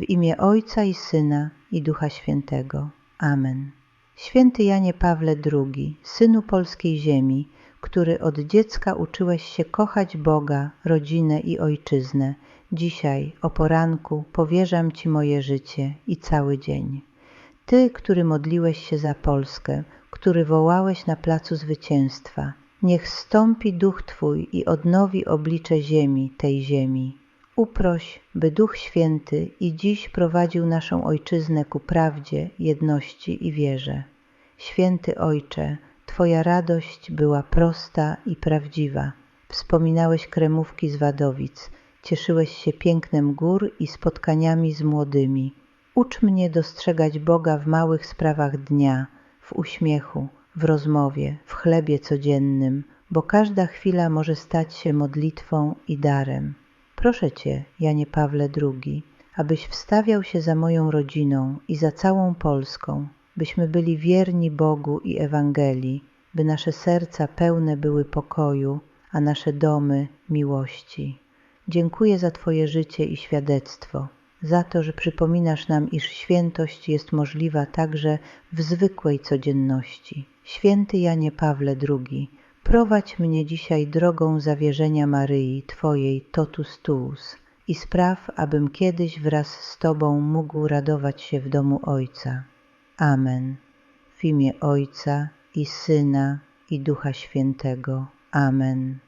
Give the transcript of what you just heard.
W imię Ojca i Syna i Ducha Świętego. Amen. Święty Janie Pawle II, synu polskiej ziemi, który od dziecka uczyłeś się kochać Boga, rodzinę i ojczyznę, dzisiaj o poranku powierzam Ci moje życie i cały dzień. Ty, który modliłeś się za Polskę, który wołałeś na placu zwycięstwa, niech stąpi duch Twój i odnowi oblicze ziemi, tej ziemi. Uproś, by Duch Święty i dziś prowadził naszą ojczyznę ku prawdzie, jedności i wierze. Święty Ojcze, Twoja radość była prosta i prawdziwa. Wspominałeś kremówki z Wadowic, cieszyłeś się pięknem gór i spotkaniami z młodymi. Ucz mnie dostrzegać Boga w małych sprawach dnia, w uśmiechu, w rozmowie, w chlebie codziennym, bo każda chwila może stać się modlitwą i darem. Proszę Cię, Janie Pawle II, abyś wstawiał się za moją rodziną i za całą Polską, byśmy byli wierni Bogu i Ewangelii, by nasze serca pełne były pokoju, a nasze domy miłości. Dziękuję za Twoje życie i świadectwo, za to, że przypominasz nam, iż świętość jest możliwa także w zwykłej codzienności. Święty Janie Pawle II, prowadź mnie dzisiaj drogą zawierzenia Maryi, Twojej totus tuus i spraw, abym kiedyś wraz z Tobą mógł radować się w domu Ojca. Amen. W imię Ojca i Syna i Ducha Świętego. Amen.